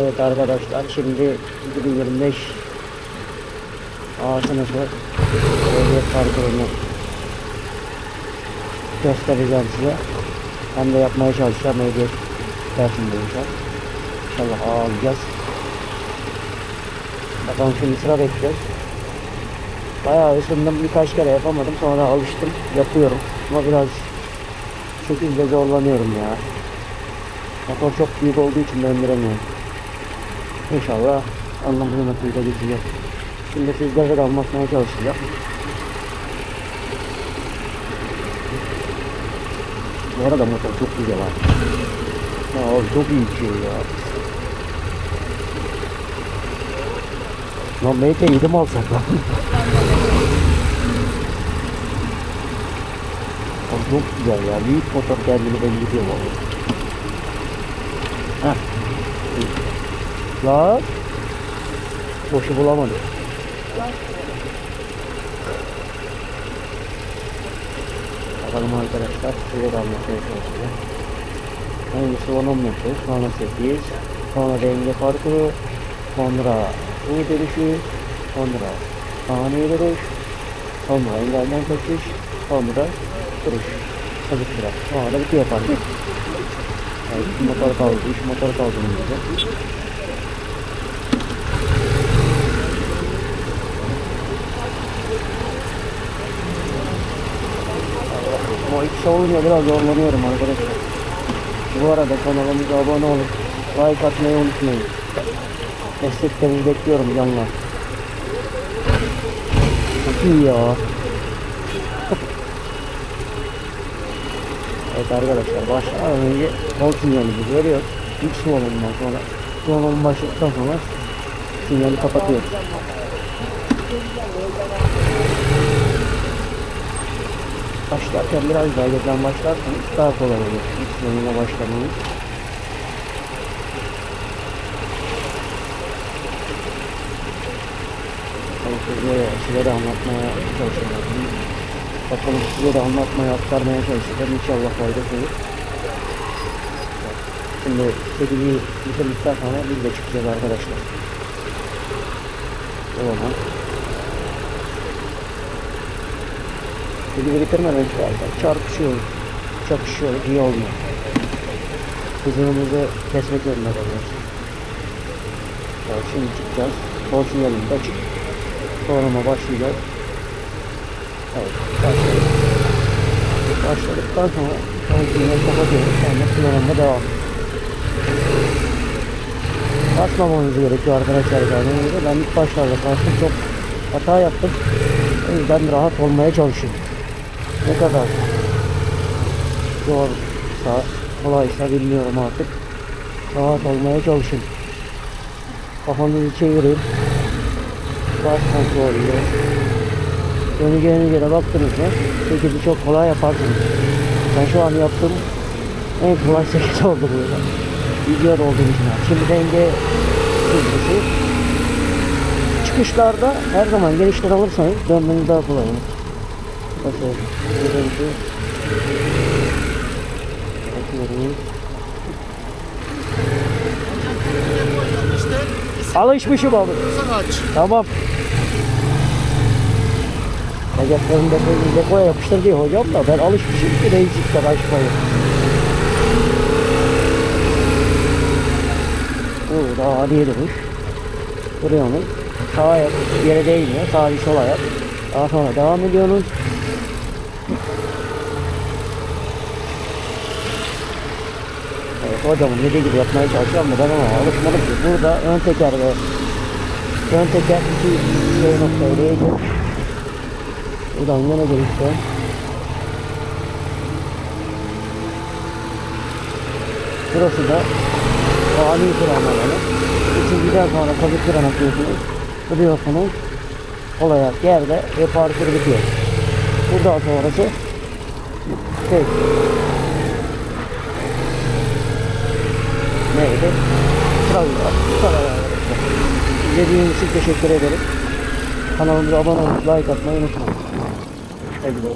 Evet arkadaşlar şimdi 2025 A sınıfı ehliyet parkurunu göstereceğim size. Hem de yapmaya çalışacağım ehliyet dersim boyunca. İnşallah A alacağız. Bakalım şimdi sıra bekliyoruz. Bayağı ısındım birkaç kere yapamadım sonra alıştım yapıyorum ama biraz şekilde zorlanıyorum ya. Motor çok büyük olduğu için döndüremiyorum. İnşallah anlamını nasıl geçeceğiz. Şimdi sizlere de anlatmaya çalışacağım. Bu arada motor çok güzel abi. Ya abi çok iyi bir şey ya. Lan MT7 mi alsak lan? Abi çok güzel ya. Büyük motor kendini belli ediyor valla. Heh. Lan. Boşu bulamadım. Bakalım arkadaşlar. Size de anlatmaya çalışacağım. Öncesi 10 metre, sonra 8, sonra denge parkuru, sonra U dönüşü, sonra ani duruş, sonra engelden kaçış, sonra duruş. Sabit bırak. Sonra da bitiyor parkur. Yani motor kaldı, üç motor kaldı ikisi olunca biraz zorlanıyorum arkadaşlar. Bu arada kanalımıza abone olup like atmayı unutmayın. Desteklerinizi bekliyorum canlar. Çok iyi ya. evet arkadaşlar başlamadan önce sol sinyalimizi veriyoruz. İlk sıvalımdan sonra sıvalım başladıktan sonra sinyali kapatıyoruz. Başlarken biraz daha geçen başlarsanız daha kolay olur. İlk sıvalımla başlamanız. Bakalım size, de anlatmaya çalışacağım. Bakalım size de anlatmaya, aktarmaya çalışacağım. İnşallah faydası olur. Şimdi 8'i bitirdikten sonra biz de çıkacağız arkadaşlar. O zaman. 8'i bitirmeden çıkarsak çarpışıyoruz. Çakışıyoruz. iyi olmuyor. Hızımızı kesmek zorunda kalıyoruz. Evet, şimdi çıkacağız. Sol sinyalimizi açık. Sonrama başlayacağız. Evet, başladık. Başladıktan sonra son sinyali kapatıyoruz. Sonra sınavında devam. Basmamamız gerekiyor arkadaşlar. Yani ben ilk başlarda bastım çok hata yaptım. O yüzden rahat olmaya çalışıyorum. Ne kadar zorsa, kolaysa bilmiyorum artık. Rahat olmaya çalışın. Kafanızı çevirin. Baş kontrolü. Döneceğinize de baktınız mı? 8'i çok kolay yaparsınız. Ben şu an yaptığım en kolay 8 oldu burada. Video olduğu için. Şimdi denge hızlısı. Çıkışlarda her zaman genişler alırsanız dönmeniz daha kolay olur. Bakın. Bakıyorum. Alışmışım abi. Kaç? Tamam. Bacaklarını depoya, depoya yapıştır diyor hocam da ben alışmışım ki reislikten açmayı. Bu da adiye duruş. Duruyorsunuz. Sağ ayak yere değmiyor. Sağ bir sol ayak. Daha sonra devam ediyorsunuz. Evet hocamın dediği gibi yapmaya çalışıyorum ben ona alışmadım ki. Burada ön teker ve ön teker iki şey noktaya değecek. Buradan yana gelirse Burası da o ani fren alanı. Üçüncüden sonra kazık fren atıyorsunuz. Duruyorsunuz. Olarak yerde ve parkur bitiyor. Buradan sonrası şey neydi? Sıra İzlediğiniz için teşekkür ederim. Kanalımıza abone olup like atmayı unutmayın. Bakalım.